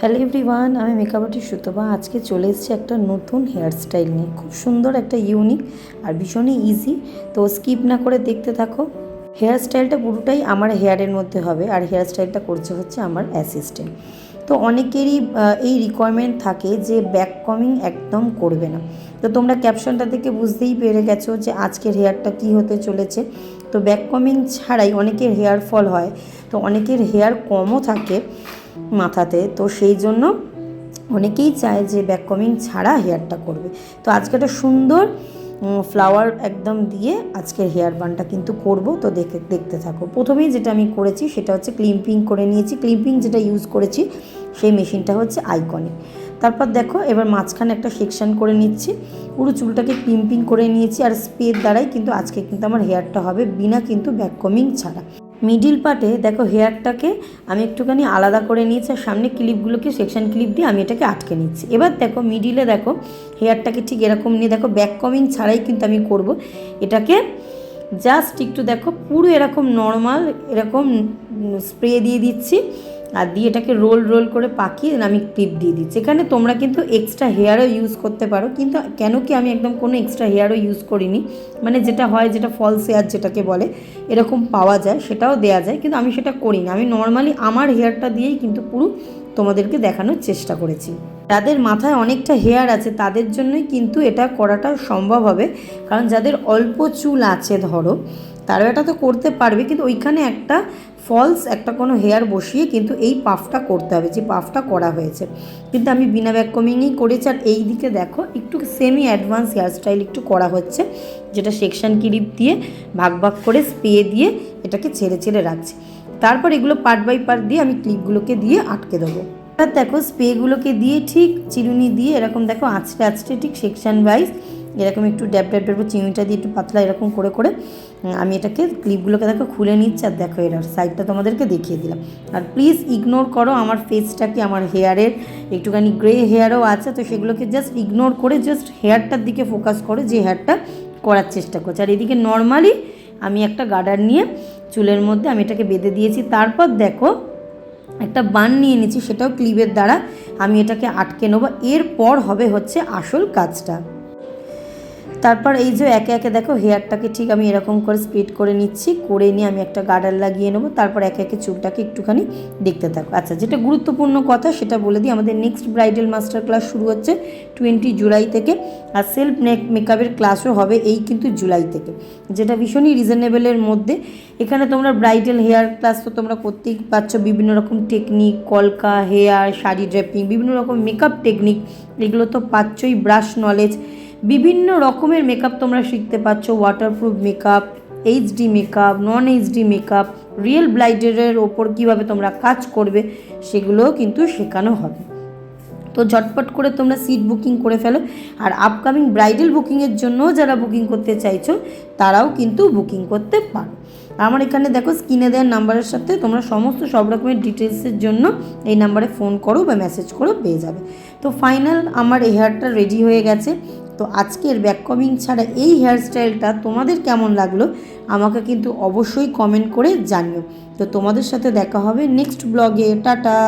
Hello everyone আমি makeup artist সুতবা আজকে চলে এসেছি একটা নতুন হেয়ার স্টাইল নিয়ে। খুব সুন্দর একটা ইউনিক আর ভীষণই ইজি তো স্কিপ না করে দেখতে থাকো। হেয়ার স্টাইলটা পুরোটাই আমার হেয়ারের মধ্যে হবে আর হেয়ার স্টাইলটা করছে হচ্ছে আমার অ্যাসিস্ট্যান্ট তো অনেকেরই এই রিকোয়ারমেন্ট থাকে যে ব্যাক কমিং একদম করবে না। তো তোমরা ক্যাপশনটা থেকে বুঝতেই পেরে গেছো যে আজকের হেয়ারটা কি হতে চলেছে। তো ব্যাক কমিং ছাড়াই অনেকের হেয়ার ফল হয়। তো অনেকের হেয়ার কমও থাকে। মাথাতে। তো সেই জন্য অনেকেই চায় যে ব্যাককমিং ছাড়া হেয়ারটা করবে। তো আজকে একটা সুন্দর ফ্লাওয়ার একদম দিয়ে আজকের হেয়ার বানটা কিন্তু করব। তো দেখে, দেখতে থাকো। প্রথমেই যেটা আমি করেছি সেটা হচ্ছে ক্লিম্পিং করে নিয়েছি। ক্লিম্পিং যেটা ইউজ করেছি সেই মেশিনটা হচ্ছে আইকনিক তারপর দেখো, এবার মাঝখানে একটা সেকশন করে নিচ্ছি। পুরো চুলটাকে ক্লিম্পিং করে নিয়েছি আর স্পের দ্বারাই কিন্তু আজকে কিন্তু আমার হেয়ারটা হবে, বিনা কিন্তু ব্যাক কমিং ছাড়া। মিডিল পার্টে দেখো হেয়ারটাকে আমি একটুখানি আলাদা করে নিয়েছি আর সামনে ক্লিপগুলোকে সেকশন ক্লিপ দিয়ে আমি এটাকে আটকে নিচ্ছি। এবার দেখো, মিডিলে দেখো, হেয়ারটাকে ঠিক এরকম নিয়ে দেখো ব্যাক কমিং ছাড়াই কিন্তু আমি করব। এটাকে জাস্ট একটু দেখো, পুরো এরকম নর্মাল এরকম স্প্রে দিয়ে দিচ্ছি। আর দিয়ে এটাকে রোল রোল করে পাকিয়ে আমি ক্লিপ দিয়ে দিচ্ছি। এখানে তোমরা কিন্তু এক্সট্রা হেয়ারও ইউজ করতে পারো, কিন্তু কেন কি আমি একদম কোনো এক্সট্রা হেয়ারও ইউজ করিনি মানে যেটা হয় যেটা ফলস হেয়ার যেটাকে বলে, এরকম পাওয়া যায়, সেটাও দেয়া যায়, কিন্তু আমি সেটা করি না আমি নর্মালি আমার হেয়ারটা দিয়েই কিন্তু পুরো তোমাদেরকে দেখানোর চেষ্টা করেছি। যাদের মাথায় অনেকটা হেয়ার আছে, তাদের জন্যই কিন্তু এটা করাটা সম্ভব হবে, কারণ যাদের অল্প চুল আছে, ধরো তারাও এটা তো করতে পারবে, কিন্তু ওইখানে একটা ফলস একটা কোনো হেয়ার বসিয়ে কিন্তু এই পাফটা করতে হবে, যে পাফটা করা হয়েছে। কিন্তু আমি বিনা ব্যাককমিংয়েই করেছি, আর এই দিকে দেখো, একটু সেমি অ্যাডভান্স হেয়ার স্টাইল একটু করা হচ্ছে, যেটা সেকশন ক্লিপ দিয়ে ভাগ ভাগ করে স্প্রে দিয়ে এটাকে ছেড়ে ছেড়ে রাখছি। তারপর এগুলো পার্ট বাই পার্ট দিয়ে আমি ক্লিপগুলোকে দিয়ে আটকে দেবো। আর দেখো স্প্রেগুলোকে দিয়ে ঠিক চিরুনি দিয়ে, এরকম দেখো, আঁচড়ে আঁচড়ে ঠিক সেকশন ওয়াইজ এরকম একটু ড্যাব ড্যাব ড্যাব চিনিটা দিয়ে একটু পাতলা এরকম করে করে আমি এটাকে ক্লিপগুলোকে দেখো খুলে নিচ্ছি আর দেখো এর সাইডটা তোমাদেরকে দেখিয়ে দিলাম। আর প্লিজ ইগনোর করো, আমার ফেসটাকে আমার হেয়ারের একটুখানি গ্রে হেয়ারও আছে, তো সেগুলোকে জাস্ট ইগনোর করে জাস্ট হেয়ারটার দিকে ফোকাস করো, যে হেয়ারটা করার চেষ্টা করছে। আর এদিকে নর্মালি আমি একটা গার্ডার নিয়ে চুলের মধ্যে আমি এটাকে বেঁধে দিয়েছি, তারপর দেখো একটা বান নিয়ে নিচ্ছি, সেটাও ক্লিপের দ্বারা আমি এটাকে আটকে নেব। এরপর হবে হচ্ছে আসল কাজটা। তারপর এই যে একে একে দেখো হেয়ারটাকে ঠিক আমি এরকম করে স্প্রেড করে নিচ্ছি, করে নিয়ে আমি একটা গার্ডার লাগিয়ে নেব, তারপর একে একে চুলটাকে একটুখানি দেখতে থাকো। আচ্ছা যেটা গুরুত্বপূর্ণ কথা সেটা বলে দিই, আমাদের নেক্সট ব্রাইডাল মাস্টার ক্লাস শুরু হচ্ছে টোয়েন্টি জুলাই থেকে, আর সেলফ নেক মেকআপের ক্লাসও হবে এই কিন্তু জুলাই থেকে। যেটা ভীষণই রিজনেবলের মধ্যে। এখানে তোমরা ব্রাইডাল হেয়ার ক্লাস তো তোমরা করতেই পারছ, বিভিন্ন রকম টেকনিক কলকা হেয়ার শাড়ি ড্রেপিং বিভিন্ন রকম মেকআপ টেকনিক এগুলো তো পাচ্ছই ব্রাশ নলেজ বিভিন্ন রকমের মেকআপ তোমরা শিখতে পারছ waterproof makeup HD makeup non HD makeup real ব্লাইডারের ওপর কীভাবে তোমরা কাজ করবে সেগুলোও কিন্তু শেখানো হবে। তো ঝটপট করে তোমরা সিট বুকিং করে ফেলো। আর আপকামিং ব্রাইডাল বুকিংয়ের জন্য যারা বুকিং করতে চাইছো, তারাও কিন্তু বুকিং করতে পারো। আমার এখানে দেখো স্ক্রিনে দেওয়ার নাম্বারের সাথে তোমরা সমস্ত সব রকমের ডিটেলসের জন্য এই নাম্বারে ফোন করো বা মেসেজ করো, পেয়ে যাবে। তো ফাইনাল আমার হেয়ারটা রেডি হয়ে গেছে। তো আজকের ব্যাক কমিং ছাড়া এই হেয়ার স্টাইলটা তোমাদের কেমন লাগল, আমাকে কিন্তু অবশ্যই কমেন্ট করে জানিও। তো তোমাদের সাথে দেখা হবে নেক্সট ব্লগে টাটা!